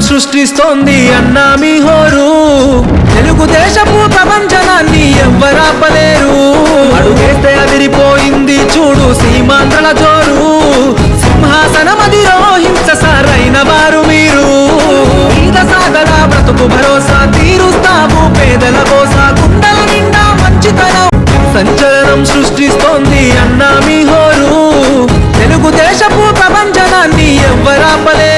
సృష్టిస్తోంది అన్నా మీ హోరు. తెలుగుదేశపు ప్రపంచాన్ని ఎవ్వరాపలేరు అడుగేస్తే అదిరిపోయింది చూడు సీమాంధ్రల జోరు. సింహాసనమధిరోహించ సారైన వారు మీరు. మీద సాగల బ్రతుకు భరోసా తీరుస్తాము. పేదల కోసా కుండల నిండా మంచితనం సంచలనం సృష్టిస్తోంది అన్నా మీ హోరు. తెలుగుదేశపు ప్రపంచాన్ని ఎవ్వరాపలేరు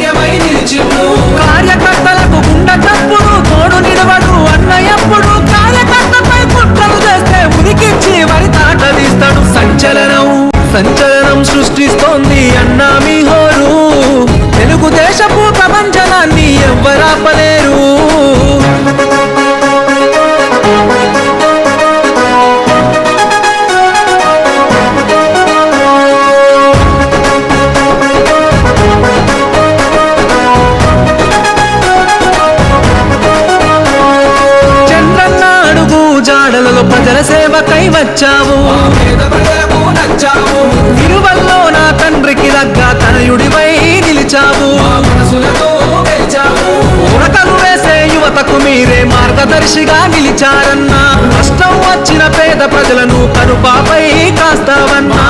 సేవకై వచ్చావు. తిరువల్లో నా తండ్రికి దగ్గ తనయుడివై నిలిచావు. ఉరకలు వేసే యువతకు మీరే మార్గదర్శిగా నిలిచారన్నా. కష్టం వచ్చిన పేద ప్రజలను కనుపాపై కాస్తావన్నా.